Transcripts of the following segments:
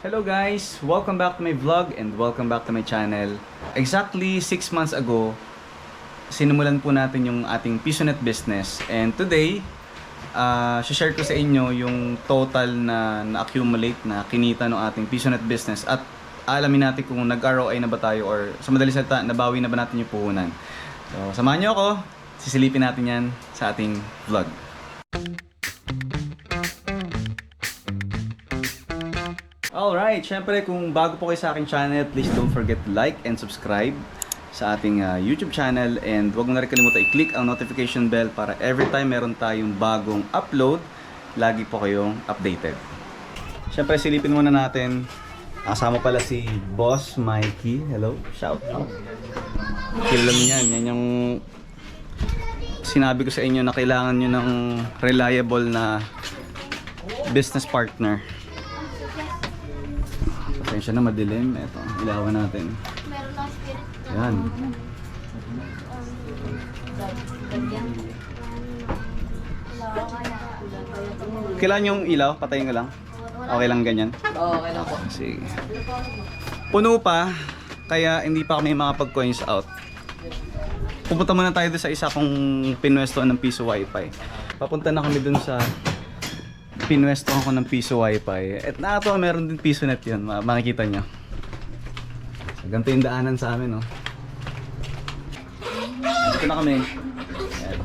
Hello guys! Welcome back to my vlog and welcome back to my channel. Exactly 6 months ago, sinimulan po natin yung ating PisoNet business. And today, uh, share ko sa inyo yung total na na-accumulate na kinita ng ating PisoNet business at alamin natin kung nag-ROI na ba tayo or sa madaling salita, nabawi na ba natin yung puhunan. So, samahan nyo ako. Sisilipin natin yan sa ating vlog. Alright, syempre kung bago po kayo sa aking channel, please don't forget to like and subscribe sa ating uh, YouTube channel and huwag mo na rin kalimutan i-click ang notification bell para every time meron tayong bagong upload, lagi po kayong updated. Syempre silipin muna natin, kasama pala si Boss Mikey. Hello, shout out. Kilala mo yan, yan yung sinabi ko sa inyo na kailangan nyo ng reliable na business partner. Pasensya na madilim. Ito, ilawan natin. Meron lang spirit. Yan. Kailan yung ilaw? Patayin ko lang. Okay lang ganyan? Oo, okay lang po. Sige. Puno pa, kaya hindi pa kami makapag-coins out. Pupunta muna tayo doon sa isa kong pinwestoan ng piso wifi. Papunta na kami doon sa pinwestoan ko ng piso wifi. At nakatawa meron din piso net yun, ma- makikita nyo. So, ganito yung daanan sa amin, no? Dito na kami. Ayan.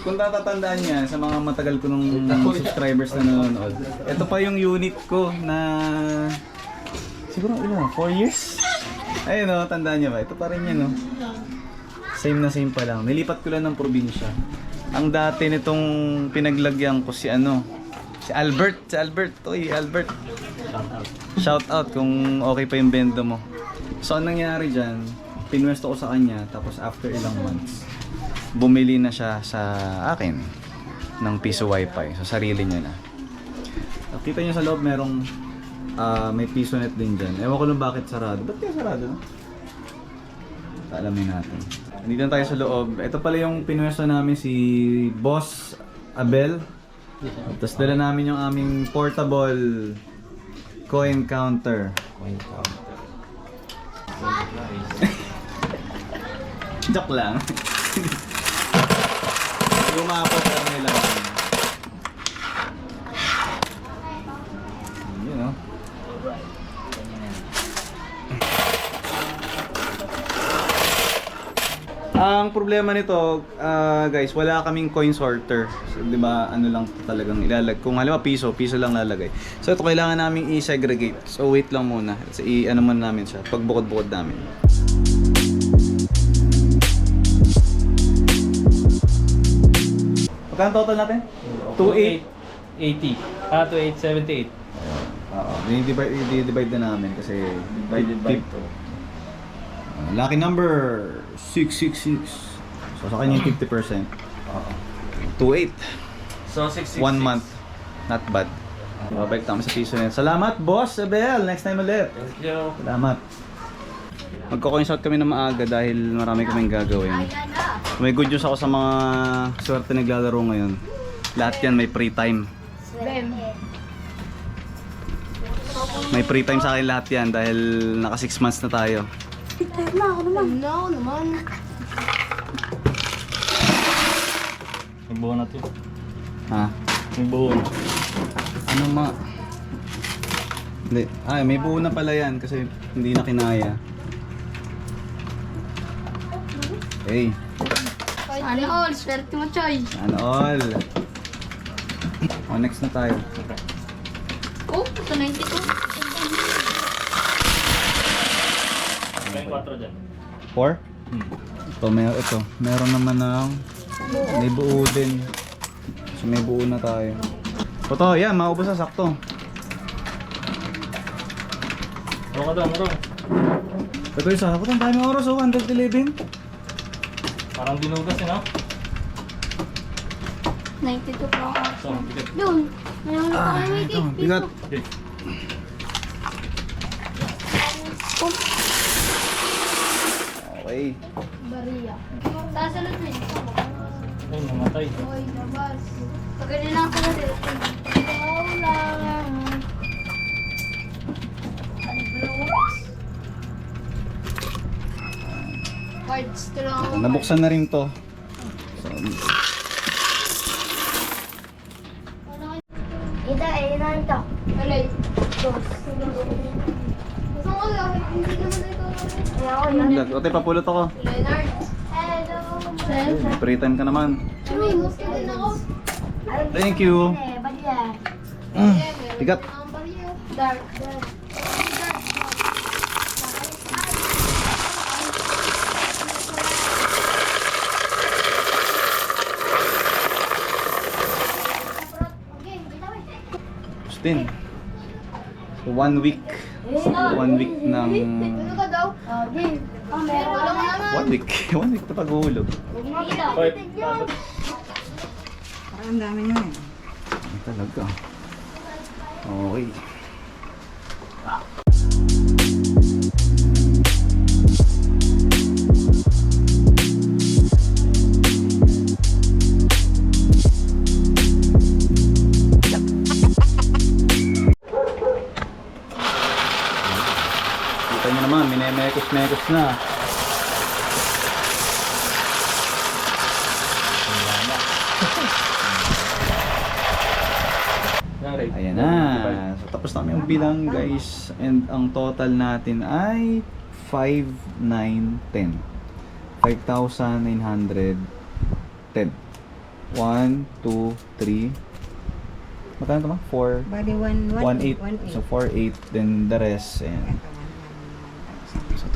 Kung natatandaan niya sa mga matagal ko nung subscribers na nanonood, ito pa yung unit ko na siguro ilan, 4 years? Ayun no, tandaan niya ba? Ito pa rin yan no. Same na same pa lang. Nilipat ko lang ng probinsya. Ang dati nitong pinaglagyan ko si ano, si Albert, si Albert, oy Albert. Shout out kung okay pa yung bendo mo. So anong nangyari diyan? Pinwesto ko sa kanya tapos after ilang months bumili na siya sa akin ng piso wifi. So sarili niya na. Nakita niyo sa loob merong ah, may piso net din dyan. Ewan ko lang bakit sarado. Ba't kaya sarado? No? Alamin natin. Nandito na tayo sa loob. Ito pala yung pinwesto namin si Boss Abel. Tapos dala namin yung aming portable coin counter. Coin counter. Joke lang. Lumapot lang nila. Yun oh. Ang problema nito, ah, guys, wala kaming coin sorter. So, 'di ba? Ano lang talagang ilalag. Kung halimbawa piso, piso lang lalagay. So ito kailangan naming i-segregate. So wait lang muna. So, i-ano man namin siya, pagbukod-bukod namin. Magkano total natin? 2.8. 80. Ah, 2878. Oo, i-divide, i-divide na namin kasi Divided by 50. Uh, lucky number 666. So sa kanya yung 50%. Oo. 2.8. So, 666. One month. Not bad. Babalik tayo sa piso na. Salamat, boss Abel. Next time ulit. Thank you. Salamat. Magko-coins out kami na maaga dahil marami kaming gagawin. May good news ako sa mga swerte naglalaro ngayon. Lahat yan may free time. May free time sa akin lahat yan dahil naka 6 months na tayo. Na ako naman. Na ako naman. May buo na to. Ha? Buo na. Ano ma? Hindi. Ay, may buo na pala yan kasi hindi na kinaya. Hey, Ano all? Swerte mo, Choy. ano all? Oh, next na tayo. Oh, sa 92. May 4 dyan. 4? Hmm. Ito, may, ito. Meron naman ng may buo din. So may buo na tayo. Ito, yan, maubos na sakto. Ano ka doon, bro? Ito yung sakto, ang daming oras, oh, 111. Parang dinugas eh, no? 92 po ako. So, bigat. Doon. Mayroon na Ah, may cake. bigat. Okay. Oh, 8. Bariya. Sasalutin. Ay, namatay. Hoy, labas. Pagkali lang sila dito. Ikaw lang. Ano, Cards to lang. Nabuksan na rin to. So, Ito, eh, nanto. Alay. Dos. Gusto ko lang, hindi naman yan. Ote, papulot ako. Leonard. Hello. Hello. Free time ka naman. Thank you. Mm, Tigat. Dark, dark. Justin. So, one week. One week ng... game. Oh, meron ka naman. One week. One week na pag-uhulog. Five. Parang ang dami nyo eh. Ay, talaga. Okay. Minemekos-mekos na. Ayan na. So, tapos na yung bilang guys. And ang total natin ay 5, 9, 10. 5,910. 1, 2, 3. Magkano ito ba? 4, Bali, 1, 1, 8. So 4, 8. Then the rest. Ayan.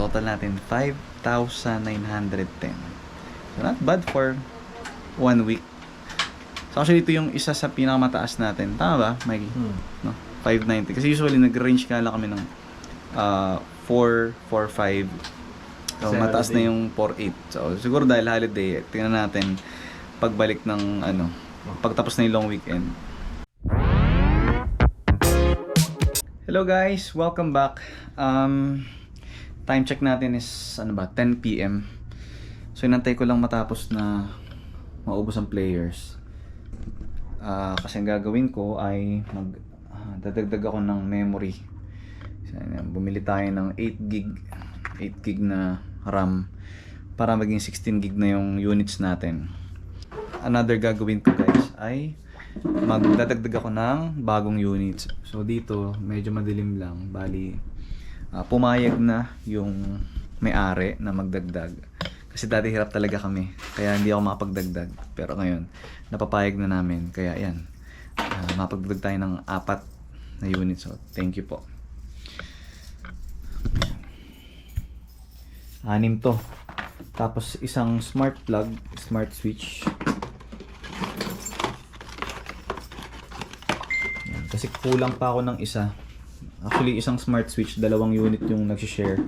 Total natin 5,910. So not bad for one week. So actually ito yung isa sa pinakamataas natin. Tama ba, Mikey? Hmm. No? 590. Kasi usually nag-range ka lang kami ng uh, 4, 4, 5. So Kasi mataas na yung 4, 8. So siguro dahil holiday, tingnan natin pagbalik ng ano, pagtapos na yung long weekend. Hello guys, welcome back. Um, time check natin is ano ba, 10 PM. So inantay ko lang matapos na maubos ang players. Ah, kasi ang gagawin ko ay mag ah, dadagdag ako ng memory. So, bumili tayo ng 8 gig 8 gig na RAM para maging 16 gig na yung units natin. Another gagawin ko guys ay magdadagdag ako ng bagong units. So dito medyo madilim lang. Bali ah, pumayag na yung may-ari na magdagdag. Kasi dati hirap talaga kami. Kaya hindi ako makapagdagdag. Pero ngayon, napapayag na namin. Kaya yan. Uh, mapagdagdag tayo ng apat na units. So, thank you po. Anim to. Tapos isang smart plug, smart switch. Yan. Kasi kulang pa ako ng isa. Actually, isang smart switch, dalawang unit yung nag-share.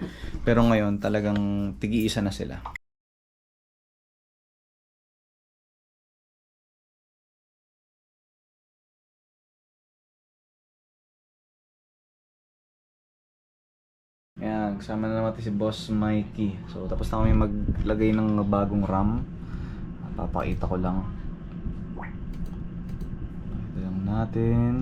Pero ngayon, talagang tigi-isa na sila. Ayan, kasama na naman si Boss Mikey. So, tapos na kami maglagay ng bagong RAM. Papakita ko lang. Ito lang natin.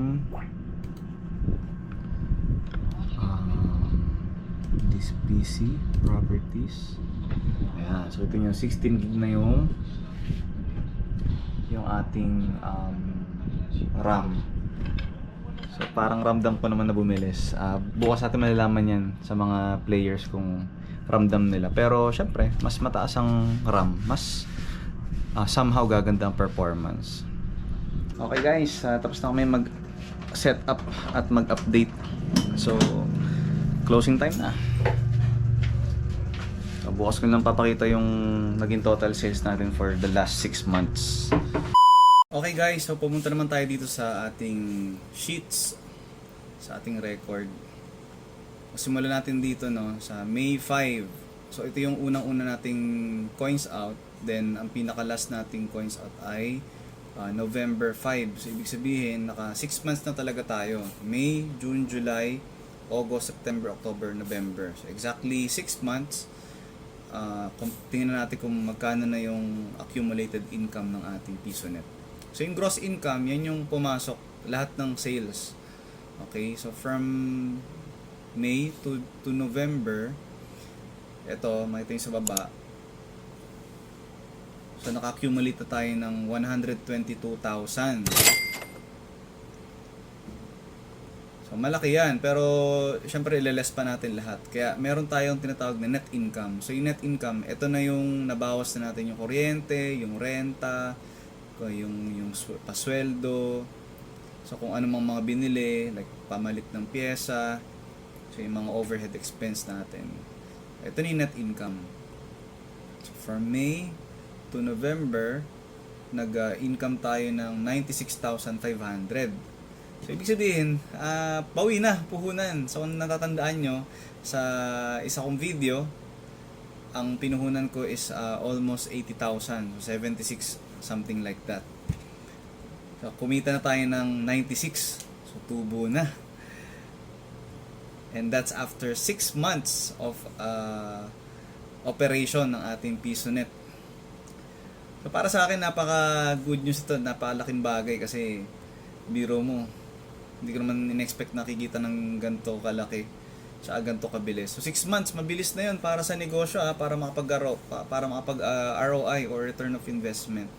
Um, this PC properties. Ayan, so ito yung 16 gig na yung yung ating um, RAM. So parang ramdam ko naman na bumilis. Ah, bukas natin malalaman yan sa mga players kung ramdam nila. Pero syempre, mas mataas ang RAM, mas ah, somehow gaganda ang performance. Okay guys, ah, tapos na kami mag set up at mag-update. So, closing time na. Bukas ko lang papakita yung naging total sales natin for the last 6 months. Okay guys, so pumunta naman tayo dito sa ating sheets, sa ating record. Simulan natin dito no, sa May 5. So ito yung unang-una nating coins out. Then ang pinaka-last nating coins out ay uh, November 5. So ibig sabihin, naka 6 months na talaga tayo. May, June, July, August, September, October, November. So exactly 6 months. Uh, kung, tingnan natin kung magkano na yung accumulated income ng ating PisoNet. So yung gross income, yan yung pumasok lahat ng sales. Okay, so from May to, to November, ito, makita yung sa baba, So naka-accumulate na tayo ng 122,000. So malaki yan, pero syempre ilales pa natin lahat. Kaya meron tayong tinatawag na net income. So yung net income, ito na yung nabawas na natin yung kuryente, yung renta, yung yung sw- pasweldo. So kung ano mang mga binili, like pamalit ng pyesa, so yung mga overhead expense natin. Ito na yung net income. So from May to November, nag-income tayo ng 96,500. So, ibig sabihin, ah bawi na, puhunan. So, kung natatandaan nyo, sa isa kong video, ang pinuhunan ko is ah, almost 80,000. So, 76, something like that. So, kumita na tayo ng 96. So, tubo na. And that's after 6 months of ah, operation ng ating PisoNet. So, para sa akin, napaka good news ito. Napakalaking bagay kasi biro mo, hindi ko naman in-expect nakikita ng ganito kalaki sa ganito kabilis. So 6 months, mabilis na 'yon para sa negosyo ah, para makapag pa, para makapag ah, ROI or return of investment.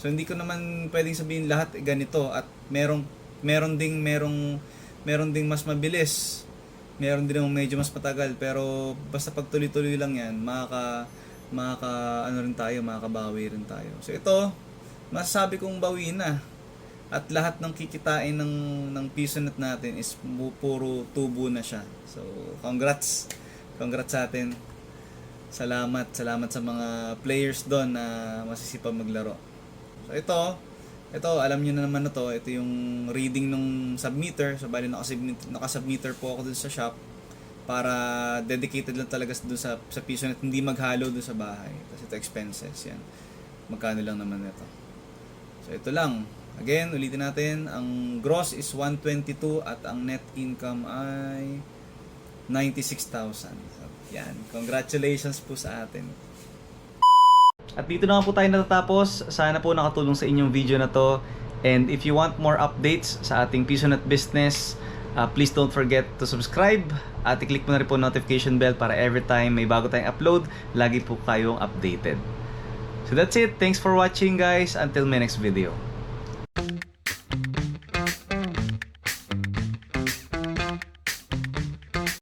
So hindi ko naman pwedeng sabihin lahat ganito at merong meron ding merong meron ding mas mabilis. Meron din yung medyo mas matagal pero basta pag tuloy-tuloy lang 'yan, makaka makaka ano rin tayo, makakabawi rin tayo. So ito, masasabi kong bawi na. At lahat ng kikitain ng ng piso net natin is mu- puro tubo na siya. So, congrats. Congrats sa atin. Salamat, salamat sa mga players doon na masisipag maglaro. So ito, ito alam niyo na naman na to, ito yung reading ng submeter. So bali nakasubmit nakasubmeter po ako dun sa shop para dedicated lang talaga dun sa sa piso net, hindi maghalo dun sa bahay. Tapos ito expenses, yan. Magkano lang naman ito. So ito lang. Again, ulitin natin, ang gross is 122 at ang net income ay 96,000. So, yan. Congratulations po sa atin. At dito na po tayo natatapos. Sana po nakatulong sa inyong video na to. And if you want more updates sa ating PisoNet business, uh, please don't forget to subscribe at i-click mo na rin po notification bell para every time may bago tayong upload, lagi po kayong updated. So that's it. Thanks for watching guys. Until my next video.